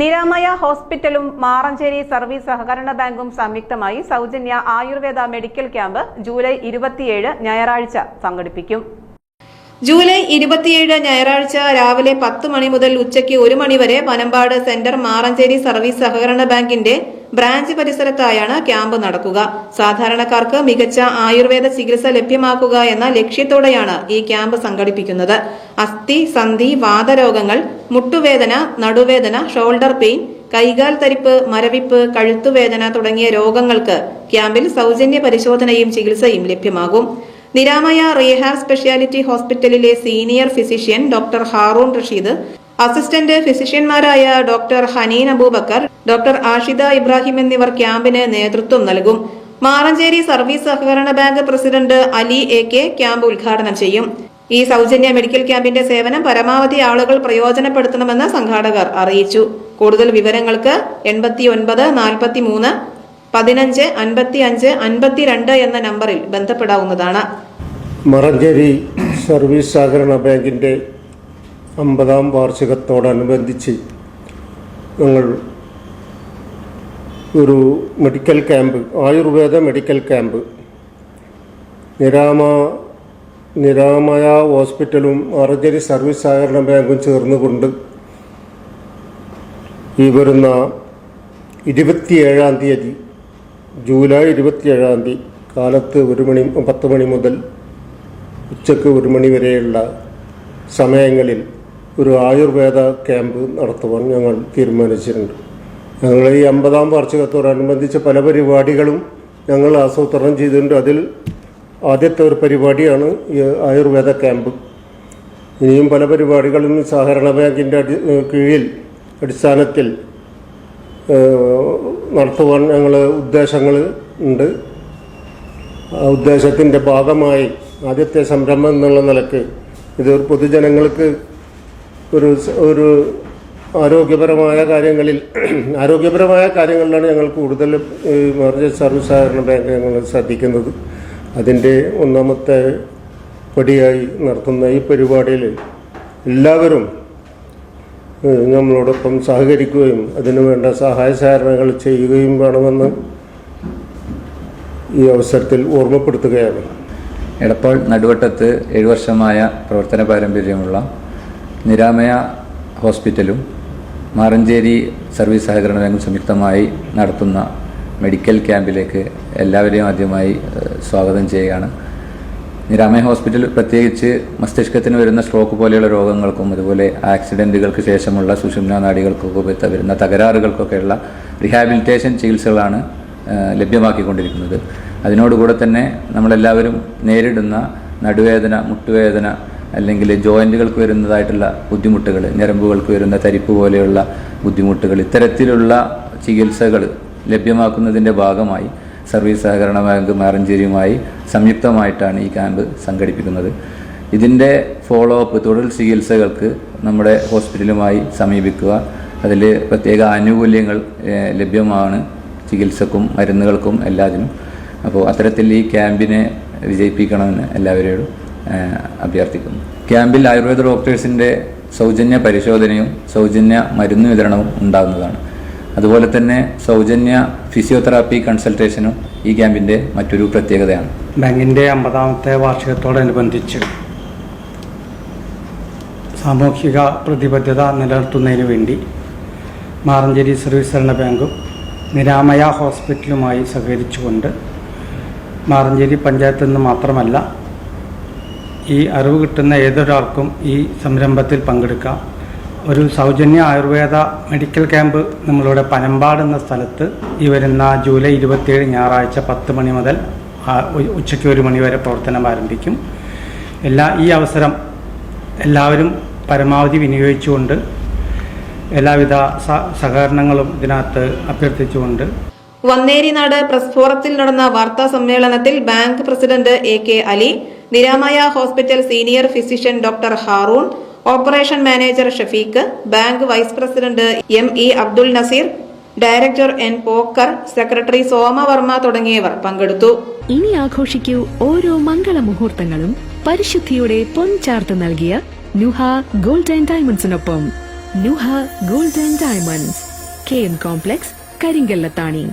നിരാമയ ഹോസ്പിറ്റലും മാറഞ്ചേരി സർവീസ് സഹകരണ ബാങ്കും സംയുക്തമായി സൗജന്യ ആയുർവേദ മെഡിക്കൽ ക്യാമ്പ് ജൂലൈ ഇരുപത്തിയേഴ് ഞായറാഴ്ച സംഘടിപ്പിക്കും. ജൂലൈ ഇരുപത്തിയേഴ് ഞായറാഴ്ച രാവിലെ പത്ത് മണി മുതൽ ഉച്ചയ്ക്ക് ഒരു മണിവരെ പനമ്പാട് സെന്റർ മാറഞ്ചേരി സർവീസ് സഹകരണ ബാങ്കിന്റെ ബ്രാഞ്ച് പരിസരത്തായാണ് ക്യാമ്പ് നടക്കുക. സാധാരണക്കാർക്ക് മികച്ച ആയുർവേദ ചികിത്സ ലഭ്യമാക്കുക എന്ന ലക്ഷ്യത്തോടെയാണ് ഈ ക്യാമ്പ് സംഘടിപ്പിക്കുന്നത്. അസ്ഥി സന്ധി വാതരോഗങ്ങൾ മുട്ടുവേദന നടുവേദന ഷോൾഡർ പെയിൻ കൈകാൽ തരിപ്പ് മരവിപ്പ് കഴുത്തുവേദന തുടങ്ങിയ രോഗങ്ങൾക്ക് ക്യാമ്പിൽ സൗജന്യ പരിശോധനയും ചികിത്സയും ലഭ്യമാകും. നിരാമയ റീഹാബ് സ്പെഷ്യാലിറ്റി ഹോസ്പിറ്റലിലെ senior physician doctor Haroon Rasheed assistant ഫിസിഷ്യന്മാരായ doctor Haneen Abubakar doctor Ashida Ibrahim എന്നിവർ ക്യാമ്പിന് നേതൃത്വം നൽകും. മാറഞ്ചേരി സർവീസ് സഹകരണ bank president Ali A K camp ഉദ്ഘാടനം ചെയ്യും. ഈ സൗജന്യ മെഡിക്കൽ ക്യാമ്പിന്റെ സേവനം പരമാവധി ആളുകൾ പ്രയോജനപ്പെടുത്തണമെന്ന് സംഘാടകർ അറിയിച്ചു. കൂടുതൽ വിവരങ്ങൾക്ക് എൺപത്തി ഒൻപത് നാൽപ്പത്തി മൂന്ന് പതിനഞ്ച് അൻപത്തി അഞ്ച് അൻപത്തിരണ്ട് എന്ന നമ്പറിൽ ബന്ധപ്പെടാവുന്നതാണ്. മറഞ്ചേരി സർവീസ് സഹകരണ ബാങ്കിന്റെ അമ്പതാം വാർഷികത്തോടനുബന്ധിച്ച് ഞങ്ങൾ ഒരു medical camp Ayurveda medical camp നിരാമ Niramaya ഹോസ്പിറ്റലും മറഞ്ചേരി സർവീസ് സഹകരണ ബാങ്കും ചേർന്നുകൊണ്ട് ഈ വരുന്ന ഇരുപത്തിയേഴാം തീയതി ജൂലൈ ഇരുപത്തിയേഴാം തീയതി കാലത്ത് ഒരു മണി പത്ത് മണി മുതൽ ഉച്ചയ്ക്ക് ഒരു മണി വരെയുള്ള സമയങ്ങളിൽ ഒരു ആയുർവേദ ക്യാമ്പ് നടത്തുവാൻ ഞങ്ങൾ തീരുമാനിച്ചിട്ടുണ്ട്. ഞങ്ങൾ ഈ അമ്പതാം വാർഷികത്തോടനുബന്ധിച്ച് പല പരിപാടികളും ഞങ്ങൾ ആസൂത്രണം ചെയ്തിട്ടുണ്ട്. അതിൽ ആദ്യത്തെ ഒരു പരിപാടിയാണ് ഈ ആയുർവേദ ക്യാമ്പ്. ഇനിയും പല പരിപാടികളും സഹകരണ ബാങ്കിന്റെ അടി കീഴിൽ അടിസ്ഥാനത്തിൽ നടത്തുവാൻ ഞങ്ങൾ ഉദ്ദേശങ്ങൾ ഉണ്ട്. ആ ഉദ്ദേശത്തിന്റെ ഭാഗമായി ആദ്യത്തെ സംരംഭം എന്നുള്ള നിലയ്ക്ക് ഇത് പൊതുജനങ്ങൾക്ക് ഒരു ഒരു ആരോഗ്യപരമായ കാര്യങ്ങളിൽ ആരോഗ്യപരമായ കാര്യങ്ങളിലാണ് ഞങ്ങൾ കൂടുതൽ മെർജൻസി സർവീസ് സഹകരണ ബാങ്ക് ഞങ്ങൾ ശ്രദ്ധിക്കുന്നത്. അതിന്റെ ഒന്നാമത്തെ പടിയായി നടത്തുന്ന ഈ പരിപാടിയിൽ എല്ലാവരും നമ്മളോടൊപ്പം സഹകരിക്കുകയും അതിനു വേണ്ട സഹായ സഹകരണങ്ങൾ ചെയ്യുകയും വേണമെന്ന് ഈ അവസരത്തിൽ ഓർമ്മപ്പെടുത്തുകയാണ്. എടപ്പാൾ നടുവട്ടത്ത് ഏഴു വർഷമായ പ്രവർത്തന പാരമ്പര്യമുള്ള നിരാമയ ഹോസ്പിറ്റലും മാറഞ്ചേരി സർവീസ് സഹകരണ ബാങ്കും സംയുക്തമായി നടത്തുന്ന മെഡിക്കൽ ക്യാമ്പിലേക്ക് എല്ലാവരെയും ആദ്യമായി സ്വാഗതം ചെയ്യുകയാണ്. നിരാമയ ഹോസ്പിറ്റൽ പ്രത്യേകിച്ച് മസ്തിഷ്കത്തിന് വരുന്ന സ്ട്രോക്ക് പോലെയുള്ള രോഗങ്ങൾക്കും അതുപോലെ ആക്സിഡന്റുകൾക്ക് ശേഷമുള്ള സുഷുമ്ന നാടികൾക്കൊക്കെ വരുന്ന തകരാറുകൾക്കൊക്കെയുള്ള റിഹാബിലിറ്റേഷൻ ചികിത്സകളാണ് ലഭ്യമാക്കിക്കൊണ്ടിരിക്കുന്നത്. അതിനോടുകൂടെ തന്നെ നമ്മളെല്ലാവരും നേരിടുന്ന നടുവേദന മുട്ടുവേദന അല്ലെങ്കിൽ ജോയിന്റുകൾക്ക് വരുന്നതായിട്ടുള്ള ബുദ്ധിമുട്ടുകൾ ഞരമ്പുകൾക്ക് വരുന്ന തരിപ്പ് പോലെയുള്ള ബുദ്ധിമുട്ടുകൾ ഇത്തരത്തിലുള്ള ചികിത്സകൾ ലഭ്യമാക്കുന്നതിന്റെ ഭാഗമായി സർവീസ് സഹകരണ ബാങ്ക് മാറഞ്ചേരിയുമായി സംയുക്തമായിട്ടാണ് ഈ ക്യാമ്പ് സംഘടിപ്പിക്കുന്നത്. ഇതിന്റെ ഫോളോ അപ്പ് തുടർ ചികിത്സകൾക്ക് നമ്മുടെ ഹോസ്പിറ്റലുമായി സമീപിക്കുക. അതിൽ പ്രത്യേക ആനുകൂല്യങ്ങൾ ലഭ്യമാണ് ചികിത്സക്കും മരുന്നുകൾക്കും എല്ലാത്തിനും. അപ്പോൾ അത്തരത്തിൽ ഈ ക്യാമ്പിനെ വിജയിപ്പിക്കണമെന്ന് എല്ലാവരോടും അഭ്യർത്ഥിക്കുന്നു. ക്യാമ്പിൽ ആയുർവേദ ഡോക്ടേഴ്സിന്റെ സൗജന്യ പരിശോധനയും സൗജന്യ മരുന്ന് വിതരണവും ഉണ്ടാകുന്നതാണ്. അതുപോലെ തന്നെ സൗജന്യ ഫിസിയോതെറാപ്പി കൺസൾട്ടേഷനും ഈ ക്യാമ്പിന്റെ മറ്റൊരു പ്രത്യേകതയാണ്. ബാങ്കിന്റെ അമ്പതാമത്തെ വാർഷികത്തോടനുബന്ധിച്ച് സാമൂഹിക പ്രതിബദ്ധത നിലനിർത്തുന്നതിന് വേണ്ടി മാറഞ്ചേരി സർവീസ് സഹകരണ ബാങ്കും നിരാമയ ഹോസ്പിറ്റലുമായി സഹകരിച്ചുകൊണ്ട് മാറഞ്ചേരി പഞ്ചായത്തിൽ നിന്ന് മാത്രമല്ല ഈ അറിവ് കിട്ടുന്ന ഏതൊരാൾക്കും ഈ സംരംഭത്തിൽ പങ്കെടുക്കാം. ഒരു സൗജന്യ ആയുർവേദ മെഡിക്കൽ ക്യാമ്പ് നമ്മളിവിടെ പനമ്പാട് എന്ന സ്ഥലത്ത് ഈ വരുന്ന ജൂലൈ ഇരുപത്തിയേഴ് ഞായറാഴ്ച പത്ത് മണി മുതൽ ഉച്ചയ്ക്ക് ഒരു മണി വരെ പ്രവർത്തനം ആരംഭിക്കും. എല്ലാ ഈ അവസരം എല്ലാവരും പരമാവധി വിനിയോഗിച്ചുകൊണ്ട് എല്ലാവിധ സഹകരണങ്ങളും ഇതിനകത്ത് അഭ്യർത്ഥിച്ചുകൊണ്ട് വന്നേരിനാട് പ്രസ് ഫോറത്തിൽ നടന്ന വാർത്താ സമ്മേളനത്തിൽ bank president A K Ali Niramaya hospital senior physician doctor Haroon operation manager Shafeeq bank vice president M E Abdul Nazeer director N Pokker secretary Somavarma തുടങ്ങിയവർ പങ്കെടുത്തു. ഇനി ആഘോഷിക്കൂ ഓരോ മംഗള മുഹൂർത്തങ്ങളും പരിശുദ്ധിയുടെ പൊൻചാർത്ത് നൽകിയ Nuha golden ഡയമണ്ട്സിനൊപ്പം. Nuha golden diamonds K M complex Karinkallathani.